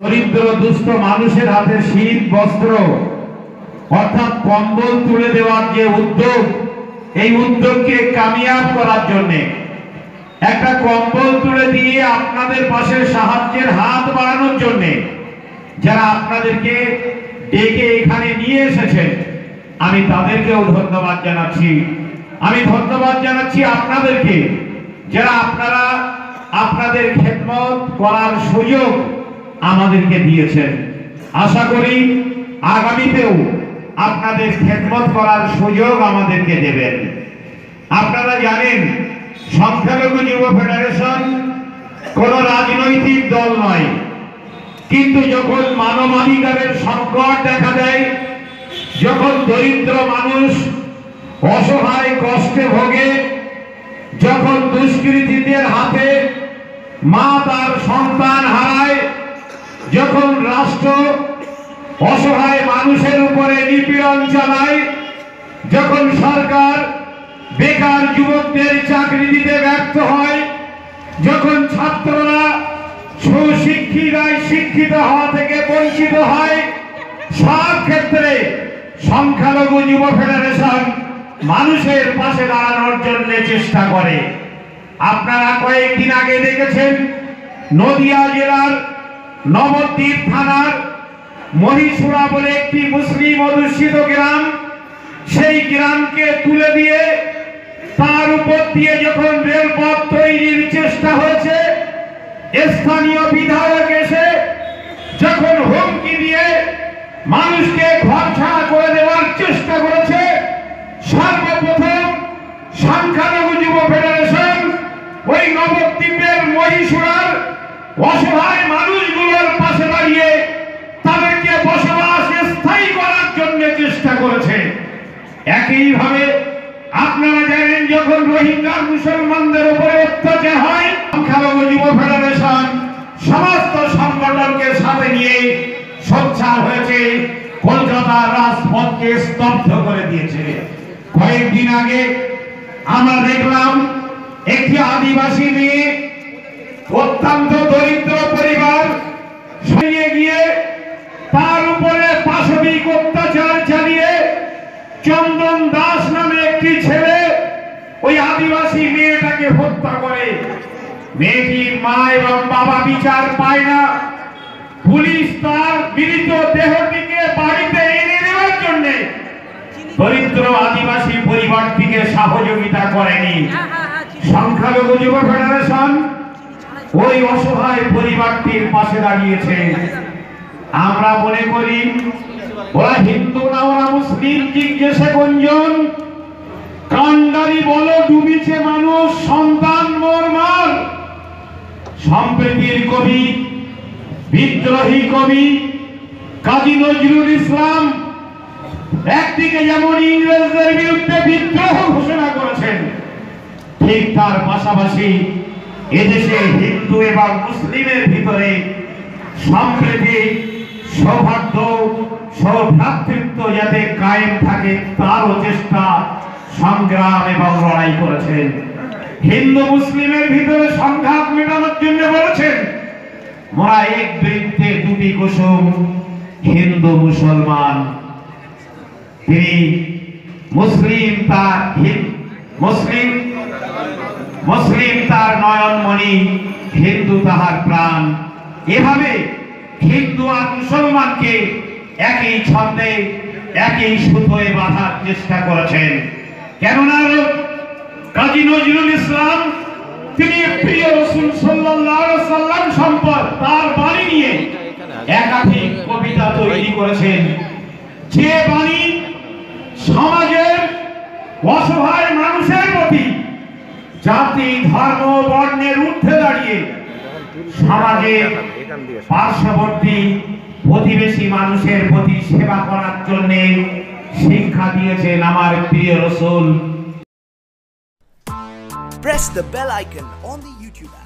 দরিদ্র, দুস্থ মানুষের হাতে শীত, বস্ত্র, অর্থাৎ কম্বল তুলে দেওয়ার যে উদ্যোগ, এই উদ্যোগকে কামিয়াব করার জন্য। একটা কম্বল তুলে দিয়ে আপনাদের পাশে সাহায্যের হাত বাড়ানোর জন্য যারা আপনাদেরকে ডেকে এখানে নিয়ে এসেছেন, আমি তাদেরকেও ধন্যবাদ জানাচ্ছি। আমি ধন্যবাদ জানাচ্ছি আপনাদেরকে, যারা আপনারা আপনাদের খেদমত করার সুযোগ আমাদেরকে দিয়েছেন। আশা করি আগামীতেও আপনাদের খেদমত করার সুযোগ আমাদেরকে দেবেন। আপনারা জানেন, সংখ্যালঘু যুব ফেডারেশন কোন রাজনৈতিক দল নয়। কিন্তু যখন মানবাধিকারের সংকট দেখা দেয়, যখন দরিদ্র মানুষ অসহায় কষ্টে ভোগে, যখন দুষ্কৃতীদের হাতে মা তার সন্তান হারায় যখন রাষ্ট্র অসহায় মানুষের উপরে নিপীড়ন চালায়, যখন সরকার বেকার যুবকদের চাকরি দিতে ব্যর্থ হয়, যখন ছাত্ররা সুশিক্ষিতায় শিক্ষিত হওয়া থেকে বঞ্চিত হয়, সব ক্ষেত্রে সংখ্যালঘু যুব ফেডারেশন মানুষের পাশে দাঁড়ানোর জন্য চেষ্টা করে। আপনারা কয়েকদিন আগে দেখেছেন, নদিয়া জেলার নবদ্বীপ থানার মহিষুরা বলে একটি মুসলিম অধ্যুষিত গ্রাম, সেই গ্রামকে তুলে দিয়ে তার উপর দিয়ে যখন রেলপথ তৈরির চেষ্টা হয়েছে, স্থানীয় বিধায়ক এসে যখন হুমকি দিয়ে মানুষকে ঘর ছাড়া করে দেওয়ার চেষ্টা করেছে, সর্বপ্রথম সংখ্যালঘু যুব ফেডারেশন ওই নবদ্বীপের মহিষুরার অসহায় একইভাবে আপনারা জানেন, যখন রোহিঙ্গা মুসলমানদের উপরে অত্যাচার হয় সংখ্যালঘু যুব ফেডারেশন সমস্ত সংগঠনকে সাথে নিয়ে সোচ্চার হয়েছে, কলকাতার রাজপথকে স্তব্ধ করে দিয়েছে। কয়েকদিন আগে আমরা দেখলাম, একটি আদিবাসী নিয়ে অত্যন্ত দরিদ্র পরিবার সরিয়ে গিয়ে তার উপরে পাশবিক অত্যাচার চালিয়ে চন্দন দাস নামে একটি ছেলে ওই আদিবাসী মেয়েটাকে হত্যা করে। মেয়েটির মা এবং বাবা বিচার পায় না। পুলিশ তার মৃত দেহটিকে বাড়িতে এনে দেওয়ার জন্য দরিদ্র আদিবাসী পরিবারটিকে সহযোগিতা করেনি। সংখ্যালঘু যুব ফেডারেশন ওই অসহায় পরিবারটির পাশে দাঁড়িয়েছে। আমরা মনে করি ওরা হিন্দু না, ওরা মুসলিম, জিজ্ঞেসে গুঞ্জন কান্ডারি বলো, ডুবিছে মানুষ, সন্তান মোর মার সম্প্রীতির কবি, বিদ্রোহী কবি, কাজী নজরুল ইসলাম একদিকে যেমন ইংরেজদের বিরুদ্ধে বিদ্রোহ ঘোষণা করেছেন, ঠিক তার পাশাপাশি এদেশে হিন্দু এবং মুসলিমের ভিতরে সম্প্রীতি সৌভাগ্য সৌভ্রাতৃত্ব যাতে কায়েম থাকে, তারও চেষ্টা সংগ্রাম এবং লড়াই করেছেন। হিন্দু মুসলিমের ভিতরে সংঘাত মেটানোর জন্য বলেছেন, মোরা এক বৃত্তে দুটি কুসুম, হিন্দু মুসলমান। তিনি মুসলিম তার মুসলিম মুসলিম তার নয়নমণি, হিন্দু তাহার প্রাণ। এভাবে হিন্দু আর মুসলমানকে একই ছন্দে, একই সুতোয় বাঁধার চেষ্টা করেছেন। কেননা কাজী নজরুল ইসলাম, তিনি প্রিয় রসুল সাল্লাম সম্পদ, তার বাণী নিয়ে একাধিক কবিতা তৈরি করেছেন। যে বাণী সমাজের অসহায় মানুষের প্রতি জাতি, ধর্ম, বর্ণের ঊর্ধ্বে দাঁড়িয়ে সমাজের পার্শ্ববর্তী প্রতিবেশী মানুষের প্রতি সেবা করার জন্য শিক্ষা দিয়েছেন আমার প্রিয় রসুল। Press the bell icon on the YouTube app.